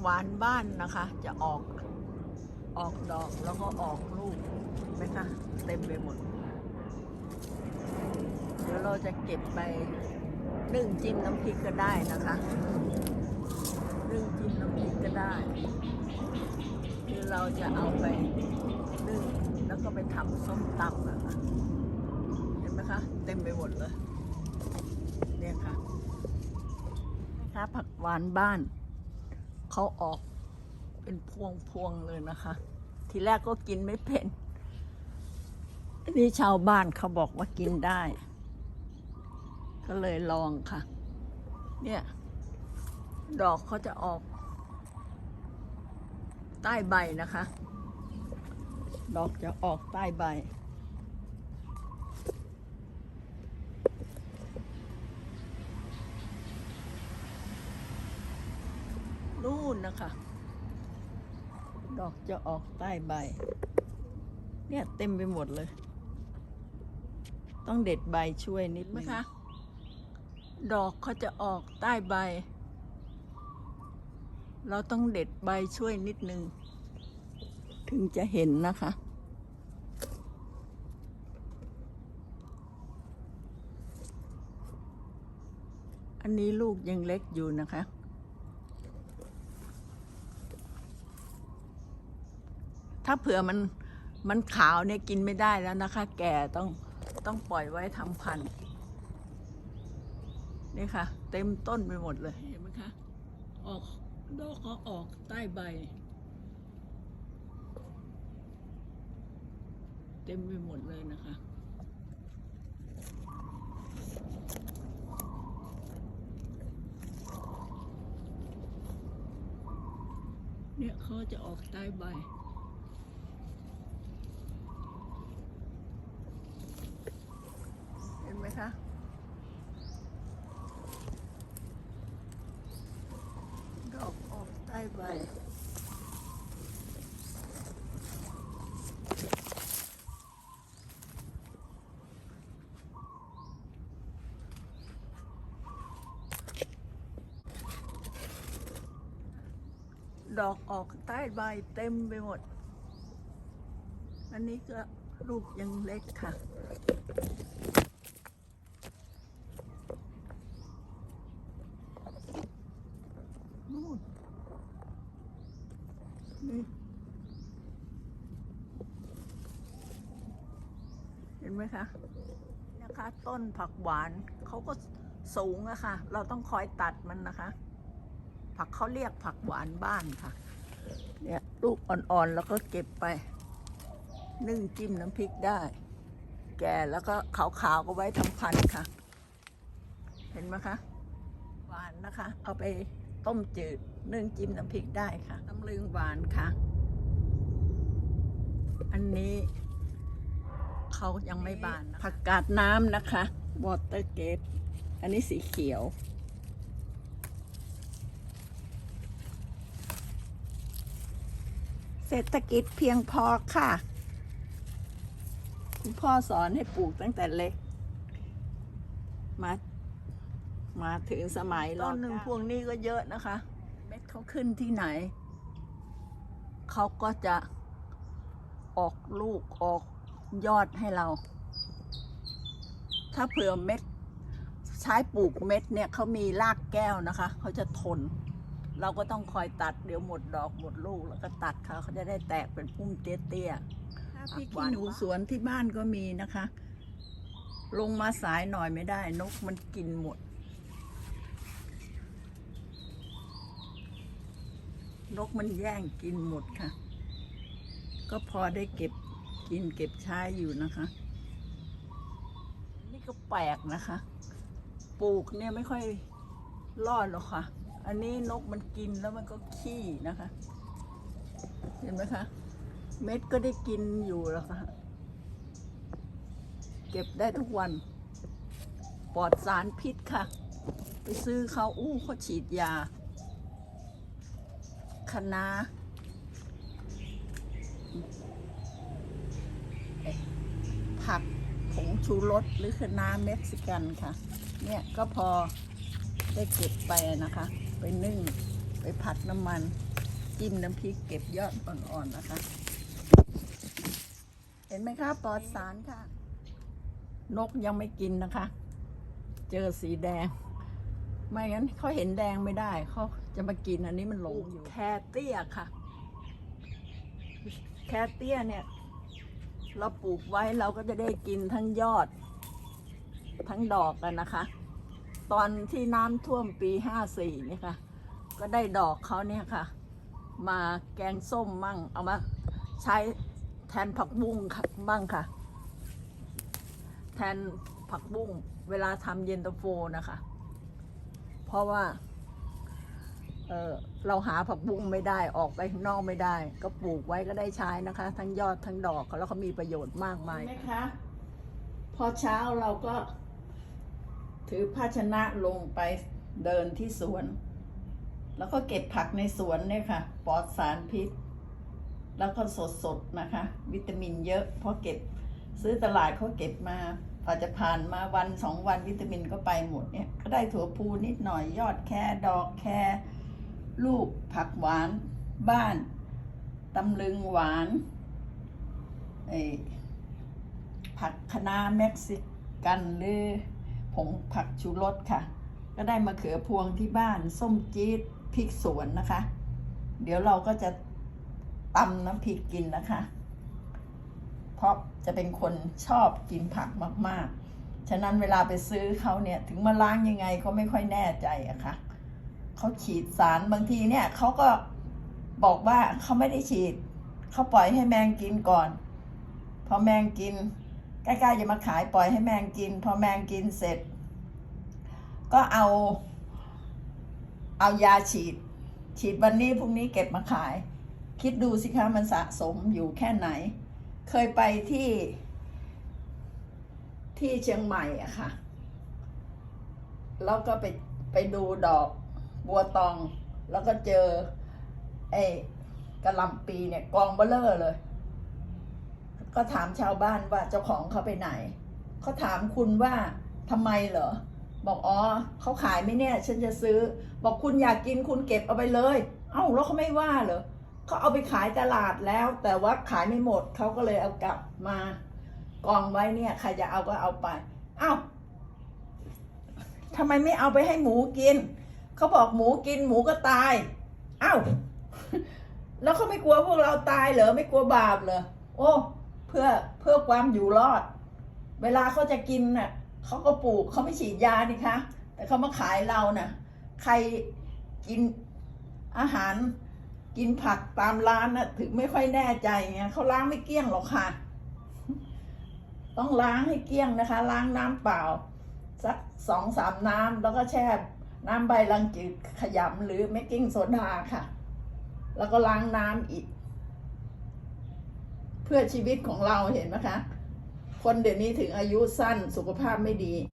หวานบ้านนะคะ จะออกออกดอกแล้วก็ออกลูกเห็นไหมคะเต็มไปหมด เดี๋ยวเราจะเก็บไปนึ่งจิ้มน้ำพริกก็ได้นะคะนึ่งจิ้มน้ำพริกก็ได้หรือเราจะเอาไปนึ่งแล้วก็ไปทำส้มตำนะคะเห็นไหมคะ เต็มไปหมดเลยเนี่ยค่ะนะคะผักหวานบ้าน เขาออกเป็นพวงพวงๆเลยนะคะ ทีแรกก็กินไม่เป็นนนี้ชาวบ้านเขาบอกว่ากินได้ ก็เลยลองค่ะ เนี่ย ดอกเขาจะออก ใต้ใบนะคะ ดอกจะออกใต้ใบ นู่นนะคะ ดอกจะออกใต้ใบ เนี่ยเต็มไปหมดเลย ต้องเด็ดใบช่วยนิดไหมคะดอกเขาจะออกใต้ใบ เราต้องเด็ดใบช่วยนิดนึง ถึงจะเห็นนะคะ อันนี้ลูกยังเล็กอยู่นะคะ ถ้าเผื่อมันมันขาวเนี่ยกินไม่ได้แล้วนะคะ แก่ต้องต้องปล่อยไว้ทำพันธุ์นี่ค่ะ เต็มต้นไปหมดเลยเห็นไหมคะออกดอกเขาออกใต้ใบ เต็มไปหมดเลยนะคะเนี่ยเขาจะออกใต้ใบ เห็ นไหมคะ ดอกออกใต้ใบดอกออกใต้ใบเต็มไปหมด อันนี้ก็ลูกยังเล็กค่ะ นู่นนี่เห็น ไหมคะนะคะ ต้นผักหวานเขาก็สูงอะค่ะ เราต้องคอยตัดมันนะคะ ผักเขาเรียกผักหวานบ้านค่ะ เนี่ยลูกอ่อนๆแล้วก็เก็บไป นึ่งจิ้มน้ำพริกได้ แก่แล้วก็ขาวๆก็ไว้ทำพันธุ์ค่ะ เห็นไหมคะ หวานนะคะ เอาไปต้มจืดนึ่งจิ้มน้ำพริกได้ค่ะตำลึงหวานค่ะ อันนี้ เขายังไม่บานนะผักกาดน้ำนะคะวอเตอร์เกตอันนี้สีเขียว เศรษฐกิจเพียงพอค่ะ คุณพ่อสอนให้ปลูกตั้งแต่เล็ก มามาถึงสมัยต้นหนึ่งพวงนี้ก็เยอะนะคะ เม็ดเขาขึ้นที่ไหน เขาก็จะออกลูกออก ยอดให้เรา ถ้าเผื่อเม็ด ใช้ปลูกเม็ดเนี่ยเขามีรากแก้วนะคะ เขาจะทน เราก็ต้องคอยตัดเดี๋ยวหมดดอกหมดลูกแล้วก็ตัดเขาเขาจะได้แตกเป็นพุ่มเตี้ยๆถ้าพี่ขี้หนูสวนที่บ้านก็มีนะคะ ลงมาสายหน่อยไม่ได้ นกมันกินหมด นกมันแย่งกินหมดค่ะ ก็พอได้เก็บ กินเก็บใช้อยู่นะคะ นี่ก็แปลกนะคะ ปลูกเนี่ยไม่ค่อยรอดหรอกค่ะ อันนี้นกมันกินแล้วมันก็ขี้นะคะ เห็นไหมคะ เม็ดก็ได้กินอยู่แล้วค่ะ เก็บได้ทุกวัน ปลอดสารพิษค่ะ ไปซื้อเขาอู้เขาฉีดยาคะน้าเอ๊ะ ผักผงชูรสหรือคะน้าเม็กซิกันค่ะ เนี่ยก็พอได้เก็บไปนะคะ ไปนึ่งไปผัดน้ำมันจิ้มน้ำพริกเก็บยอดอ่อนๆนะคะ เห็นไหมคะปลอดสารค่ะ นกยังไม่กินนะคะ เจอสีแดง ไม่งั้นเขาเห็นแดงไม่ได้เขาจะมากินอันนี้มันหลงอยู่แคเตี้ยค่ะ แคเตี้ยเนี่ย เราปลูกไว้เราก็จะได้กินทั้งยอด ทั้งดอกกันนะคะ ตอนที่น้ำท่วมปีห้าสี่นี่ค่ะ ก็ได้ดอกเขาเนี่ยค่ะ มาแกงส้มมั่ง เอามาใช้แทนผักบุ้งค่ะบ้างค่ะ แทนผักบุ้งเวลาทำเย็นตาโฟนะคะ เพราะว่า เออเราหาผักบุ้งไม่ได้ออกไปข้างนอกไม่ได้ ก็ปลูกไว้ก็ได้ใช้นะคะ ทั้งยอดทั้งดอกแล้วเขามีประโยชน์มากมายไหมคะพอเช้าเราก็ ถือภาชนะลงไปเดินที่สวน แล้วก็เก็บผักในสวนเนี่ยค่ะปลอดสารพิษ แล้วก็สดๆนะคะ วิตามินเยอะเพราะเก็บซื้อตลาดเขาเก็บมาพอจะผ่านมาวันสองวันวิตามินก็ไปหมดเนี่ย ก็ได้ถั่วพูนิดหน่อยยอดแครดอกแคร ลูกผักหวานบ้านตำลึงหวานไอ้ผักคะน้าเม็กซิกันหรือผงผักชูรสค่ะ ก็ได้มะเขือพวงที่บ้าน ส้มจี๊ดพริกสวนนะคะ เดี๋ยวเราก็จะตำน้ำพริกกินนะคะ เพราะจะเป็นคนชอบกินผักมากๆ ฉะนั้นเวลาไปซื้อเขาเนี่ย ถึงมาล้างยังไงเขาไม่ค่อยแน่ใจอะค่ะ เขาฉีดสารบางทีเนี่ยเขาก็บอกว่าเขาไม่ได้ฉีดเขาปล่อยให้แมงกินก่อน พอแมงกินใกล้ๆจะมาขายปล่อยให้แมงกิน พอแมงกินเสร็จ ก็เอา เอายาฉีด ฉีดวันนี้พรุ่งนี้เก็บมาขาย คิดดูสิคะมันสะสมอยู่แค่ไหน เคยไปที่ ที่เชียงใหม่อะค่ะ แล้วก็ไปไปดูดอก บัวตอง แล้วก็เจอ ไอ้กระลำปีเนี่ยกองเบลเลอร์เลย ก็ถามชาวบ้านว่าเจ้าของเขาไปไหน เขาถามคุณว่าทำไมเหรอ บอกอ๋อเขาขายไหมเนี่ยฉันจะซื้อ บอกคุณอยากกินคุณเก็บเอาไปเลย เอ้าแล้วเขาไม่ว่าเหรอเขาเอาไปขายตลาดแล้ว แต่ว่าขายไม่หมดเขาก็เลยเอากลับมากองไว้เนี่ย ใครจะเอาก็เอาไป เอ้าทำไมไม่เอาไปให้หมูกิน เขาบอกหมูกินหมูก็ตายเอ้าแล้วเขาไม่กลัวพวกเราตายเหรอไม่กลัวบาปเหรอโอ้เพื่อเพื่อความอยู่รอด เวลาเขาจะกินน่ะเขาก็ปลูกเขาไม่ฉีดยานี่คะ แต่เขามาขายเราน่ะ ใครกินอาหารกินผักตามร้านน่ะถึงไม่ค่อยแน่ใจไงเขาล้างไม่เกลี้ยงหรอกค่ะ ต้องล้างให้เกลี้ยงนะคะ ล้างน้ำเปล่า สักสองสามน้ำแล้วก็แช่ น้ำใบลังจืดขยำหรือเมกกิ้งโซดาค่ะ แล้วก็ล้างน้ำอีก เพื่อชีวิตของเราเห็นไหมคะ คนเดี๋ยวนี้ถึงอายุสั้นสุขภาพไม่ดี